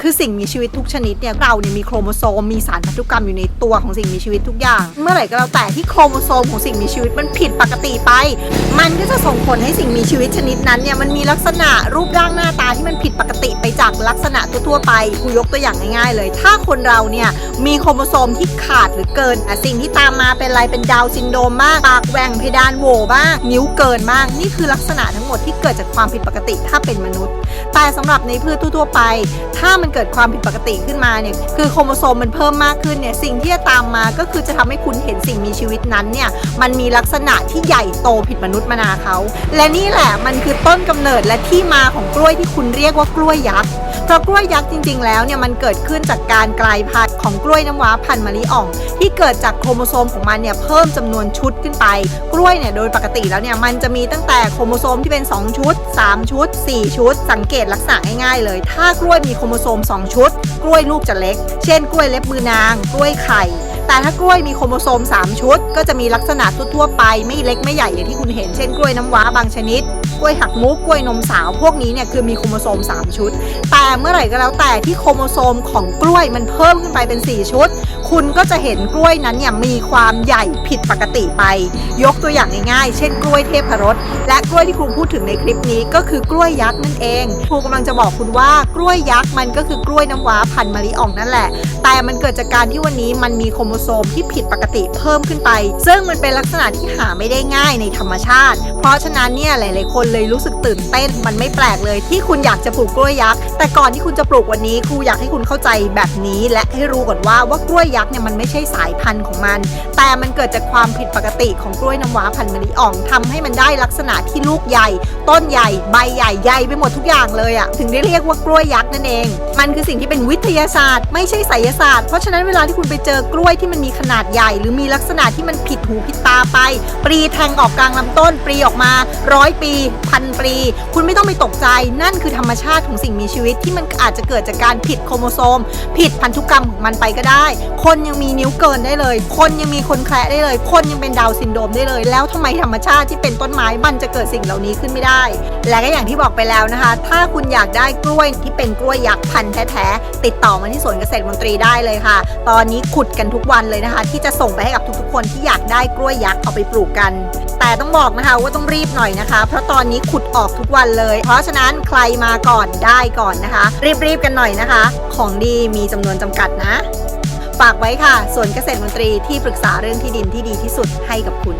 คือสิ่งมีชีวิตทุกชนิดเนี่ยเราเนี่ยมีโครโมโซมมีสารพันธุกรรมอยู่ในตัวของสิ่งมีชีวิตทุกอย่าง เมื่อไหร่ก็แล้วแต่ที่โครโมโซมของสิ่งมีชีวิตมันผิดปกติไป มันก็จะส่งผลให้สิ่งมีชีวิตชนิดนั้นเนี่ยมันมีลักษณะรูปร่างหน้าตาที่มันผิดปกติไปจากลักษณะทั่วๆไปกูยกตัวอย่างง่ายๆเลย ถ้าคนเราเนี่ยมีโครโมโซมที่ขาดหรือเกินอะสิ่งที่ตามมาเป็นอะไรเป็นดาวซินโดรมบ้างปากแหว่งเพดานโหวบ้างนิ้วเกินบ้างนี่คือลักษณะทั้งหมดที่เกิดจากความผิดปกติถ้าเป็นมนุษย์ แต่สำหรับในพืชทั่วๆไป ถ้ามันเกิดความผิดปกติขึ้นมาเนี่ยคือโครโมโซมมันเพิ่มมากขึ้นเนี่ยสิ่งที่จะตามมาก็คือจะทำให้คุณเห็นสิ่งมีชีวิตนั้นเนี่ยมันมีลักษณะที่ใหญ่โตผิดมนุษย์มนาเขา และนี่แหละมันคือต้นกำเนิดและที่มาของกล้วยที่คุณเรียกว่ากล้วยยักษ์ เพราะกล้วยยักษ์จริง ๆ แล้วเนี่ยมันเกิดขึ้นจากการกลายพันธุ์ของกล้วยน้ำว้าพันธุ์มะลิอ่อง ที่เกิดจากโครโมโซมของมันเนี่ยเพิ่มจำนวนชุดขึ้นไป กล้วยเนี่ยโดยปกติแล้วเนี่ยมันจะมีตั้งแต่โครโมโซมที่เป็น 2 ชุด 3 ชุด 4 ชุด สังเกตลักษณะง่ายๆเลย ถ้ากล้วยมีโครโมโซม 2 ชุด กล้วยลูกจะเล็ก เช่น กล้วยเล็บมือนาง กล้วยไข่แต่ถ้ากล้วยมีโครโมโซม 3 ชุด ก็จะมีลักษณะทั่วๆไปไม่เล็กไม่ใหญ่อย่างที่คุณเห็นเช่นกล้วยน้ำว้าบางชนิด กล้วยหักมุกกล้วยนมสาว พวกนี้เนี่ยคือมีโครโมโซม 3 ชุด แต่เมื่อไหร่ก็แล้วแต่ที่โครโมโซมของกล้วยมันเพิ่มขึ้นไปเป็น 4 ชุด คุณก็จะเห็นกล้วยนั้นเนี่ยมีความใหญ่ผิดปกติไป ยกตัวอย่างง่ายๆ เช่นกล้วยเทพรสและกล้วยที่ครูพูดถึงในคลิปนี้ก็คือกล้วยยักษ์นั่นเองครูกำลังจะบอกคุณว่ากล้วยยักษ์มันก็คือกล้วยน้ำว้าพันธุ์มะลิอ่องนั่นแหละ แต่มันเกิดจากการที่วันนี้มันมีโครโมโซมที่ผิดปกติเพิ่มขึ้นไป ซึ่งมันเป็นลักษณะที่หาไม่ได้ง่ายในธรรมชาติ เพราะฉะนั้นเนี่ยหลาย ๆ คนเลยรู้สึกตื่นเต้น มันไม่แปลกเลยที่คุณอยากจะปลูกกล้วยยักษ์ แต่ก่อนที่คุณจะปลูกวันนี้ครูอยากให้คุณเข้าใจแบบนี้ และให้รู้ก่อนว่าว่ากล้วยยักษ์เนี่ยมันไม่ใช่สายพันธุ์ของมัน แต่มันเกิดจากความผิดปกติของกล้วยน้ำว้าพันธุ์มะลิอ่องทำให้มันได้ลักษณะที่ลูกใหญ่ ต้นใหญ่ ใบใหญ่ใหญ่ไปหมดทุกอย่างเลยอะถึงได้เรียกว่ากล้วยยักษ์นั่นเอง มันคือสิ่งที่เป็นวิทยาศาสตร์ ไม่ใช่ไสยศาสตร์ เพราะฉะนั้นเวลาที่คุณไปเจอกล้วยที่มันมีขนาดใหญ่ หรือมีลักษณะที่มันผิดหูผิดตาไป ปรีแทงออกกลางลำต้น ปรีออกมาร้อยปีพันปรีคุณไม่ต้องไปตกใจ นั่นคือธรรมชาติของสิ่งมีชีวิตที่มันอาจจะเกิดจากการผิดโครโมโซม ผิดพันธุกรรมของมันไปก็ได้ คนยังมีนิ้วเกินได้เลย คนยังมีคนแคระได้เลย คนยังเป็นดาวซินโดรมได้เลย แล้วทำไมธรรมชาติที่เป็นต้นไม้มันจะเกิดสิ่งเหล่านี้ขึ้นไม่ได้ และก็อย่างที่บอกไปแล้วนะคะ ถ้าคุณอยากได้กล้วยที่เป็นกล้วยยักษ์พันธุ์แท้ๆติดต่อมาที่สวนเกษตรมนตรีได้เลยค่ะ ตอนนี้ขุดกันทุกวันเลยนะคะ ที่จะส่งไปให้กับทุกๆคนที่อยากได้กล้วยยักษ์เอาไปปลูกกัน แต่ต้องบอกนะคะว่าต้องรีบหน่อยนะคะ เพราะตอนนี้ขุดออกทุกวันเลย เพราะฉะนั้นใครมาก่อนได้ก่อนนะคะ รีบๆกันหน่อยนะคะ ของดีมีจำนวนจำกัดนะ ฝากไว้ค่ะส่วนเกษตรมนตรีที่ปรึกษาเรื่องที่ดินที่ดีที่สุดให้กับคุณ